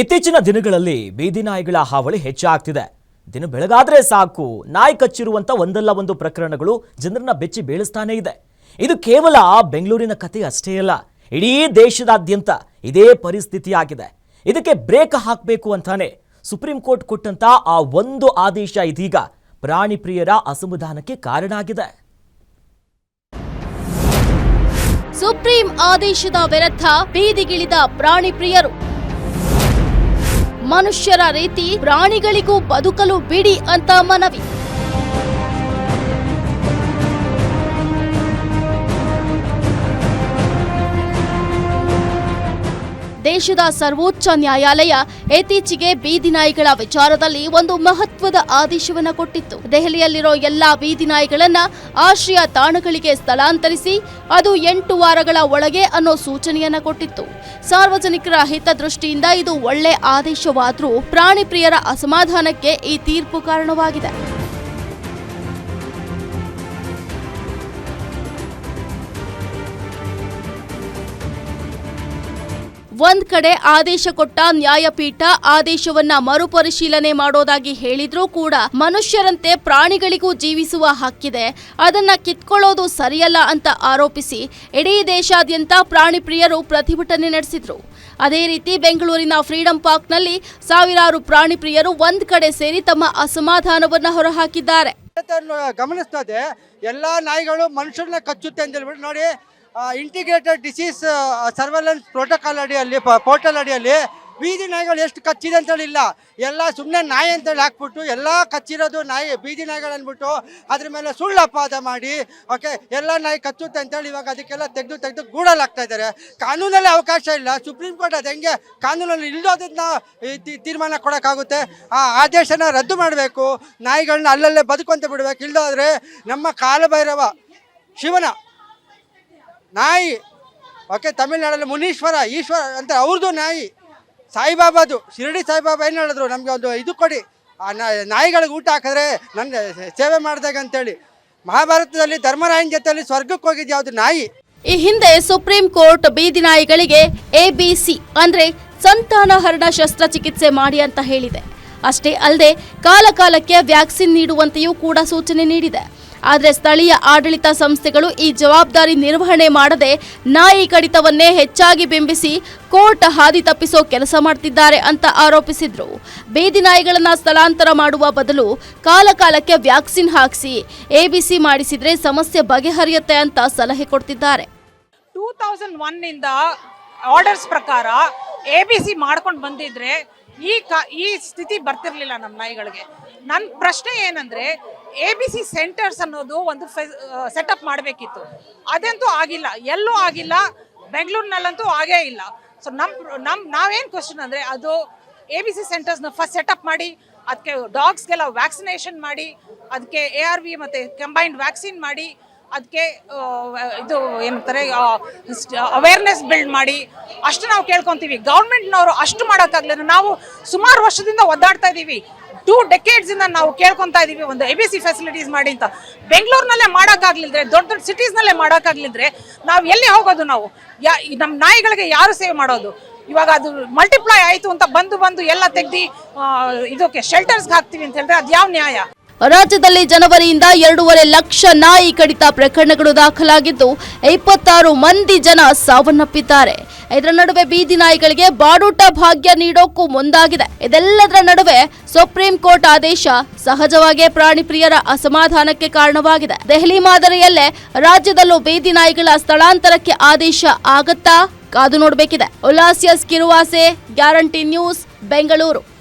ಇತ್ತೀಚಿನ ದಿನಗಳಲ್ಲಿ ಬೀದಿ ನಾಯಿಗಳ ಹಾವಳಿ ಹೆಚ್ಚಾಗ್ತಿದೆ. ದಿನ ಬೆಳಗಾದ್ರೆ ಸಾಕು, ನಾಯಿ ಕಚ್ಚಿರುವಂತ ಒಂದಲ್ಲ ಒಂದು ಪ್ರಕರಣಗಳು ಜನರನ್ನ ಬೆಚ್ಚಿ ಬೀಳಿಸ್ತಾನೇ ಇದೆ. ಇದು ಕೇವಲ ಬೆಂಗಳೂರಿನ ಕಥೆ ಅಷ್ಟೇ ಅಲ್ಲ, ಇಡೀ ದೇಶದಾದ್ಯಂತ ಇದೇ ಪರಿಸ್ಥಿತಿಯಾಗಿದೆ. ಇದಕ್ಕೆ ಬ್ರೇಕ್ ಹಾಕಬೇಕು ಅಂತಾನೆ ಸುಪ್ರೀಂ ಕೋರ್ಟ್ ಕೊಟ್ಟಂತ ಆ ಒಂದು ಆದೇಶ ಇದೀಗ ಪ್ರಾಣಿ ಪ್ರಿಯರ ಅಸಮಾಧಾನಕ್ಕೆ ಕಾರಣ ಆಗಿದೆ. ಸುಪ್ರೀಂ ಆದೇಶದ ವಿರುದ್ಧ ಬೀದಿಗಿಳಿದ ಪ್ರಾಣಿ ಪ್ರಿಯರು ಮನುಷ್ಯರ ರೀತಿ ಪ್ರಾಣಿಗಳಿಗೂ ಬದುಕಲು ಬಿಡಿ ಅಂತ ಮನವಿ. ದೇಶದ ಸರ್ವೋಚ್ಚ ನ್ಯಾಯಾಲಯ ಇತ್ತೀಚೆಗೆ ಬೀದಿ ನಾಯಿಗಳ ವಿಚಾರದಲ್ಲಿ ಒಂದು ಮಹತ್ವದ ಆದೇಶವನ್ನು ಕೊಟ್ಟಿತ್ತು. ದೆಹಲಿಯಲ್ಲಿರೋ ಎಲ್ಲಾ ಬೀದಿ ನಾಯಿಗಳನ್ನ ಆಶ್ರಯ ತಾಣಗಳಿಗೆ ಸ್ಥಳಾಂತರಿಸಿ ಅದು ಎಂಟು ವಾರಗಳ ಒಳಗೆ ಅನ್ನೋ ಸೂಚನೆಯನ್ನ ಕೊಟ್ಟಿತ್ತು. ಸಾರ್ವಜನಿಕರ ಹಿತದೃಷ್ಟಿಯಿಂದ ಇದು ಒಳ್ಳೆ ಆದೇಶವಾದರೂ ಪ್ರಾಣಿ ಪ್ರಿಯರ ಅಸಮಾಧಾನಕ್ಕೆ ಈ ತೀರ್ಪು ಕಾರಣವಾಗಿದೆ. ಒಂದ್ ಕಡೆ ಆದೇಶ ಕೊಟ್ಟ ನ್ಯಾಯಪೀಠ ಆದೇಶವನ್ನ ಮರುಪರಿಶೀಲನೆ ಮಾಡೋದಾಗಿ ಹೇಳಿದ್ರೂ ಕೂಡ ಮನುಷ್ಯರಂತೆ ಪ್ರಾಣಿಗಳಿಗೂ ಜೀವಿಸುವ ಹಕ್ಕಿದೆ. ಅದನ್ನ ಕಿತ್ಕೊಳ್ಳೋದು ಸರಿಯಲ್ಲ ಅಂತ ಆರೋಪಿಸಿ ಇಡೀ ದೇಶಾದ್ಯಂತ ಪ್ರಾಣಿ ಪ್ರಿಯರು ಪ್ರತಿಭಟನೆ ನಡೆಸಿದ್ರು. ಅದೇ ರೀತಿ ಬೆಂಗಳೂರಿನ ಫ್ರೀಡಂ ಪಾರ್ಕ್ನಲ್ಲಿ ಸಾವಿರಾರು ಪ್ರಾಣಿ ಪ್ರಿಯರು ಒಂದ್ ಕಡೆ ಸೇರಿ ತಮ್ಮ ಅಸಮಾಧಾನವನ್ನ ಹೊರಹಾಕಿದ್ದಾರೆ. ಗಮನಿಸ್ತದೆ ಎಲ್ಲಾ ನಾಯಿಗಳು ಮನುಷ್ಯರನ್ನ ಕಚ್ಚುತ್ತೆ ಅಂತ ಹೇಳ್ಬಿಟ್ಟು ನೋಡಿ ಇಂಟಿಗ್ರೇಟೆಡ್ ಡಿಸೀಸ್ ಸರ್ವೆಲೆನ್ಸ್ ಪ್ರೋಟೋಕಾಲ್ ಅಡಿಯಲ್ಲಿ ಪೋರ್ಟಲ್ ಅಡಿಯಲ್ಲಿ ಬೀದಿ ನಾಯಿಗಳು ಎಷ್ಟು ಕಚ್ಚಿದೆ ಅಂತೇಳಿ ಇಲ್ಲ ಎಲ್ಲ ಸುಮ್ಮನೆ ನಾಯಿ ಅಂತೇಳಿ ಹಾಕ್ಬಿಟ್ಟು, ಎಲ್ಲ ಕಚ್ಚಿರೋದು ನಾಯಿ, ಬೀದಿ ನಾಯಿಗಳು ಅಂದ್ಬಿಟ್ಟು ಅದ್ರ ಮೇಲೆ ಸುಳ್ಳು ಅಪವಾದ ಮಾಡಿ ಓಕೆ ಎಲ್ಲ ನಾಯಿ ಕಚ್ಚುತ್ತೆ ಅಂತೇಳಿ ಇವಾಗ ಅದಕ್ಕೆಲ್ಲ ತೆಗೆದು ತೆಗೆದು ಗೂಡಲ್ಲಿ ಹಾಕ್ತಾ ಇದ್ದಾರೆ. ಕಾನೂನಲ್ಲಿ ಅವಕಾಶ ಇಲ್ಲ. ಸುಪ್ರೀಂ ಕೋರ್ಟ್ ಅದು ಹೆಂಗೆ ಕಾನೂನಲ್ಲಿ ಇಲ್ಲೋದನ್ನ ತೀರ್ಮಾನ ಕೊಡೋಕ್ಕಾಗುತ್ತೆ? ಆ ಆದೇಶನ ರದ್ದು ಮಾಡಬೇಕು. ನಾಯಿಗಳನ್ನ ಅಲ್ಲಲ್ಲೇ ಬದುಕುವಂತ ಬಿಡಬೇಕು. ಇಲ್ಲದಾದ್ರೆ ನಮ್ಮ ಕಾಲಭೈರವ ಶಿವನ ನಾಯಿ. ಓಕೆ, ತಮಿಳ್ನಾಡಲ್ಲಿ ಮುನೀಶ್ವರ, ಈಶ್ವರ ಅಂತ ಅವ್ರದ್ದು ನಾಯಿ. ಸಾಯಿಬಾಬಾದು, ಶಿರಡಿ ಸಾಯಿಬಾಬಾ ಏನು ಹೇಳಿದ್ರು? ನಮಗೆ ಒಂದು ಇದು ಕೊಡಿ. ಆ ನಾಯಿಗಳಿಗೆ ಊಟ ಹಾಕಿದ್ರೆ ನನ್ನ ಸೇವೆ ಮಾಡಿದಾಗ ಅಂತೇಳಿ. ಮಹಾಭಾರತದಲ್ಲಿ ಧರ್ಮರಾಯನ ಜೊತೆಯಲ್ಲಿ ಸ್ವರ್ಗಕ್ಕೆ ಹೋಗಿದ್ದು ಯಾವುದು? ನಾಯಿ. ಈ ಹಿಂದೆ ಸುಪ್ರೀಂ ಕೋರ್ಟ್ ಬೀದಿ ನಾಯಿಗಳಿಗೆ ಎ, ಬಿ ಎಬಿಸಿ ಅಂದ್ರೆ ಸಂತಾನಹರಣ ಶಸ್ತ್ರಚಿಕಿತ್ಸೆ ಮಾಡಿ ಅಂತ ಹೇಳಿದೆ. ಅಷ್ಟೇ ಅಲ್ಲದೆ, ಕಾಲಕಾಲಕ್ಕೆ ವ್ಯಾಕ್ಸಿನ್ ನೀಡುವಂತೆಯೂ ಕೂಡ ಸೂಚನೆ ನೀಡಿದೆ. ಆದರೆ ಸ್ಥಳೀಯ ಆಡಳಿತ ಸಂಸ್ಥೆಗಳು ಈ ಜವಾಬ್ದಾರಿ ನಿರ್ವಹಣೆ ಮಾಡದೆ ನಾಯಿ ಕಡಿತವನ್ನೇ ಹೆಚ್ಚಾಗಿ ಬಿಂಬಿಸಿ ಕೋರ್ಟ್ ಹಾದಿ ತಪ್ಪಿಸೋ ಕೆಲಸ ಮಾಡ್ತಿದ್ದಾರೆ ಅಂತ ಆರೋಪಿಸಿದ್ರು. ಬೀದಿ ನಾಯಿಗಳನ್ನ ಸ್ಥಳಾಂತರ ಮಾಡುವ ಬದಲು ಕಾಲಕಾಲಕ್ಕೆ ವ್ಯಾಕ್ಸಿನ್ ಹಾಕಿಸಿ ಎಬಿಸಿ ಮಾಡಿಸಿದ್ರೆ ಸಮಸ್ಯೆ ಬಗೆಹರಿಯುತ್ತೆ ಅಂತ ಸಲಹೆ ಕೊಡ್ತಿದ್ದಾರೆ. ಟೂ ಆರ್ಡರ್ಸ್ ಪ್ರಕಾರ ಎ ಬಿ ಸಿ ಮಾಡ್ಕೊಂಡು ಬಂದಿದ್ರೆ ಈ ಕ ಈ ಸ್ಥಿತಿ ಬರ್ತಿರ್ಲಿಲ್ಲ ನಮ್ಮ ನಾಯಿಗಳಿಗೆ. ನನ್ನ ಪ್ರಶ್ನೆ ಏನಂದ್ರೆ ಎ ಬಿ ಸಿ ಸೆಂಟರ್ಸ್ ಅನ್ನೋದು ಒಂದು ಸೆಟಪ್ ಮಾಡಬೇಕಿತ್ತು. ಅದಂತೂ ಆಗಿಲ್ಲ. ಎಲ್ಲೂ ಆಗಿಲ್ಲ. ಬೆಂಗಳೂರಿನಲ್ಲಂತೂ ಆಗೇ ಇಲ್ಲ. ಸೊ ನಮ್ಮ ನಮ್ಮ ನಾವೇನು ಕ್ವಶನ್ ಅಂದರೆ ಅದು ಎ ಬಿ ಸಿ ಸೆಂಟರ್ಸ್ನ ಫಸ್ಟ್ ಸೆಟಪ್ ಮಾಡಿ ಅದಕ್ಕೆ ಡಾಗ್ಸ್ಗೆಲ್ಲ ವ್ಯಾಕ್ಸಿನೇಷನ್ ಮಾಡಿ ಅದಕ್ಕೆ ಎ ಆರ್ ವಿ ಮತ್ತು ಕಂಬೈನ್ಡ್ ವ್ಯಾಕ್ಸಿನ್ ಮಾಡಿ ಅದಕ್ಕೆ ಇದು ಏನಂತಾರೆ ಅವೇರ್ನೆಸ್ ಬಿಲ್ಡ್ ಮಾಡಿ. ಅಷ್ಟು ನಾವು ಕೇಳ್ಕೊತೀವಿ. ಗೌರ್ಮೆಂಟ್ನವರು ಅಷ್ಟು ಮಾಡೋಕ್ಕಾಗಲಿಲ್ಲ. ನಾವು ಸುಮಾರು ವರ್ಷದಿಂದ ಒದ್ದಾಡ್ತಾ ಇದ್ದೀವಿ ಟೂ ಡೆಕೇಡ್ಸ್ ಇಂದ ನಾವು ಕೇಳ್ಕೊತಾ ಇದೀವಿ, ಒಂದು ಎ ಬಿ ಸಿ ಫೆಸಿಲಿಟೀಸ್ ಮಾಡಿ ಅಂತ. ಬೆಂಗಳೂರಿನಲ್ಲೇ ಮಾಡೋಕ್ಕಾಗ್ಲಿದ್ರೆ ದೊಡ್ಡ ದೊಡ್ಡ ಸಿಟೀಸ್ನಲ್ಲೇ ಮಾಡೋಕ್ಕಾಗ್ಲಿದ್ರೆ ನಾವು ಎಲ್ಲಿ ಹೋಗೋದು ನಾವು? ಯಾ ನಮ್ಮ ನಾಯಿಗಳಿಗೆ ಯಾರು ಸೇವ್ ಮಾಡೋದು? ಇವಾಗ ಅದು ಮಲ್ಟಿಪ್ಲೈ ಆಯಿತು ಅಂತ ಬಂದು ಬಂದು ಎಲ್ಲ ತೆಗ್ದು ಇದಕ್ಕೆ ಶೆಲ್ಟರ್ಸ್ಗೆ ಹಾಕ್ತೀವಿ ಅಂತ ಹೇಳಿದ್ರೆ ಅದು ಯಾವ ನ್ಯಾಯ? ರಾಜ್ಯದಲ್ಲಿ ಜನವರಿಯಿಂದ ಎರಡೂವರೆ ಲಕ್ಷ ನಾಯಿ ಕಡಿತ ಪ್ರಕರಣಗಳು ದಾಖಲಾಗಿದ್ದು, ಇಪ್ಪತ್ತಾರು ಮಂದಿ ಜನ ಸಾವನ್ನಪ್ಪಿದ್ದಾರೆ. ಇದರ ನಡುವೆ ಬೀದಿ ನಾಯಿಗಳಿಗೆ ಬಾಡೂಟ ಭಾಗ್ಯ ನೀಡೋಕ್ಕೂ ಮುಂದಾಗಿದೆ. ಇದೆಲ್ಲದರ ನಡುವೆ ಸುಪ್ರೀಂ ಕೋರ್ಟ್ ಆದೇಶ ಸಹಜವಾಗೇ ಪ್ರಾಣಿ ಪ್ರಿಯರ ಅಸಮಾಧಾನಕ್ಕೆ ಕಾರಣವಾಗಿದೆ. ದೆಹಲಿ ಮಾದರಿಯಲ್ಲೇ ರಾಜ್ಯದಲ್ಲೂ ಬೀದಿ ನಾಯಿಗಳ ಸ್ಥಳಾಂತರಕ್ಕೆ ಆದೇಶ ಆಗತ್ತಾ? ಕಾದು ನೋಡಬೇಕಿದೆ. ಉಲಾಸಿಯಸ್ ಕಿರುವಾಸೆ, ಗ್ಯಾರಂಟಿ ನ್ಯೂಸ್, ಬೆಂಗಳೂರು.